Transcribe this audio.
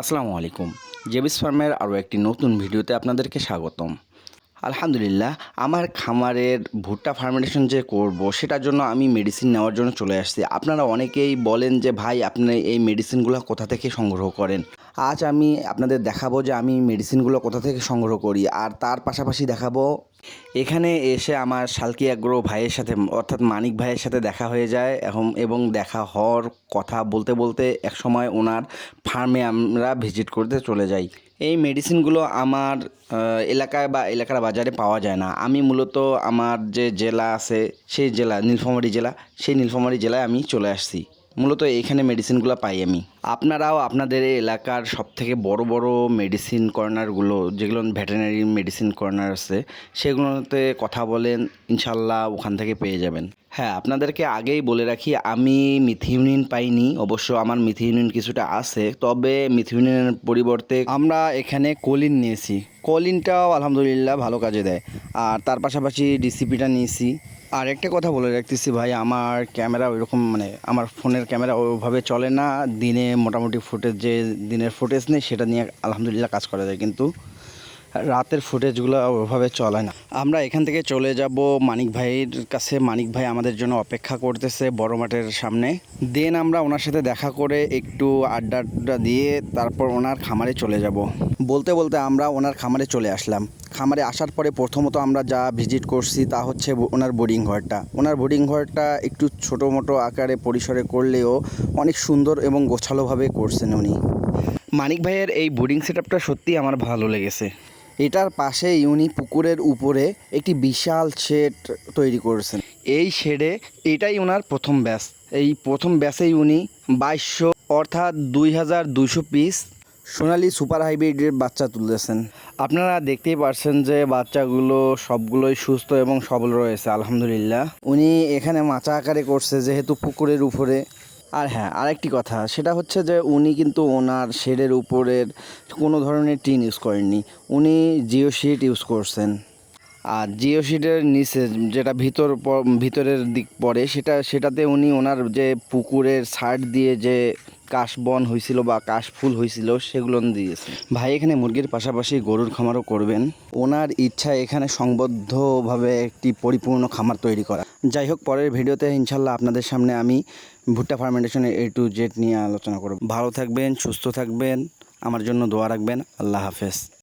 আসসালামু আলাইকুম। জেবিস ফার্মের আরও একটি নতুন ভিডিওতে আপনাদেরকে স্বাগতম। আলহামদুলিল্লাহ, আমার খামারের ভুট্টা ফার্মেন্টেশন যে করব, সেটার জন্য আমি মেডিসিন নেওয়ার জন্য চলে আসছি। আপনারা অনেকেই বলেন যে, ভাই, আপনি এই মেডিসিনগুলো কোথা থেকে সংগ্রহ করেন? আজ আমি আপনাদের দেখাবো যে আমি মেডিসিনগুলো কোথা থেকে সংগ্রহ করি। আর তার পাশাপাশি দেখাবো, এখানে এসে আমার শালকি আগ্রহ ভাইয়ের সাথে, অর্থাৎ মানিক ভাইয়ের সাথে দেখা হয়ে যায়, এখন এবং দেখা হওয়ার কথা বলতে বলতে এক সময় ওনার ফার্মে আমরা ভিজিট করতে চলে যাই। এই মেডিসিনগুলো আমার এলাকায় বা এলাকার বাজারে পাওয়া যায় না। আমি মূলত আমার যে জেলা আছে, সেই জেলা, নীলফামারী জেলা, সেই নীলফামারী জেলায় আমি চলে আসছি। মূলত এইখানে মেডিসিনগুলো পাই আমি। আপনারাও আপনাদের এলাকার সবথেকে বড় বড় মেডিসিন কর্নারগুলো যেগুলো ভেটেরিনারি মেডিসিন কর্নার আছে, সেগুলোতে কথা বলেন ইনশাল্লাহ ওখান থেকে পেয়ে যাবেন। হ্যাঁ আপনাদেরকে আগেই বলে রাখি, আমি মিথিউনিন পাইনি, অবশ্য আমার মিথিউনিন কিছুটা আছে, তবে মিথিউনিনের পরিবর্তে আমরা এখানে কলিন নিয়েছি। কলিনটাও আলহামদুলিল্লাহ ভালো কাজে দেয়। আর তার পাশাপাশি ডিসিপিটা নিয়েছি। আর একটা কথা বলে রাখতেছি ভাই, আমার ক্যামেরা ওইরকম মানে আমার ফোনের ক্যামেরা ওইভাবে চলে না। দিনে মোটামুটি ফুটেজ যে দিনের ফুটেজ নেই, সেটা নিয়ে আলহামদুলিল্লাহ কাজ করা যায়। কিন্তু রাতের ফুটেজগুলো ওভাবে চলে না। আমরা এখান থেকে চলে যাব মানিক ভাইয়ের কাছে। মানিক ভাই আমাদের জন্য অপেক্ষা করতেছে বড় মাঠের সামনে। দেন আমরা ওনার সাথে দেখা করে একটু আড্ডা আড্ডা দিয়ে তারপর ওনার খামারে চলে যাব। বলতে বলতে আমরা ওনার খামারে চলে আসলাম। খামারে আসার পরে প্রথমত আমরা যা ভিজিট করছি তা হচ্ছে ওনার বোর্ডিং ঘরটা। ওনার বোর্ডিং ঘরটা একটু ছোটো মোটো আকারে পরিসরে করলেও অনেক সুন্দর এবং গোছালোভাবে করছেন উনি। মানিক ভাইয়ের এই বোর্ডিং সেটআপটা সত্যিই আমার ভালো লেগেছে। এটার পাশেই উনি পুকুরের উপরে একটি বিশাল শেড তৈরি করেছেন। এই শেডে এটাই ওনার প্রথম ব্যাস। এই প্রথম ব্যাসেই উনি বাইশশো অর্থাৎ দুই হাজার দুইশো পিস সোনালি সুপার হাইব্রিডের বাচ্চা তুলেছেন। আপনারা দেখতেই পারছেন যে বাচ্চাগুলো সবগুলোই সুস্থ এবং সবল রয়েছে, আলহামদুলিল্লাহ। উনি এখানে মাচা আকারে করছে, যেহেতু পুকুরের উপরে। আর হ্যাঁ আরেকটি কথা, সেটা হচ্ছে যে উনি কিন্তু ওনার শেডের উপরের কোনো ধরনের টিন ইউজ করেননি। উনি জিও শিট ইউজ করছেন। আর জিও শিটের নিচে যেটা ভিতর ভিতরের দিক পড়ে, সেটা, সেটাতে উনি ওনার যে পুকুরের সাইড দিয়ে যে কাশবন হয়েছিল বা কাশফুল হয়েছিল সেগুলো দিয়েছে। ভাই, এখানে মুরগির পাশাপাশি গরুর খামারও করবেন। ওনার ইচ্ছা এখানে সংবদ্ধভাবে একটি পরিপূর্ণ খামার তৈরি করা। যাই হোক, পরের ভিডিওতে ইনশাল্লাহ আপনাদের সামনে আমি ভুট্টা ফার্মেন্টেশনের এ টু জেড নিয়ে আলোচনা করব। ভালো থাকবেন, সুস্থ থাকবেন। আমার জন্য দোয়া রাখবেন। আল্লাহ হাফেজ।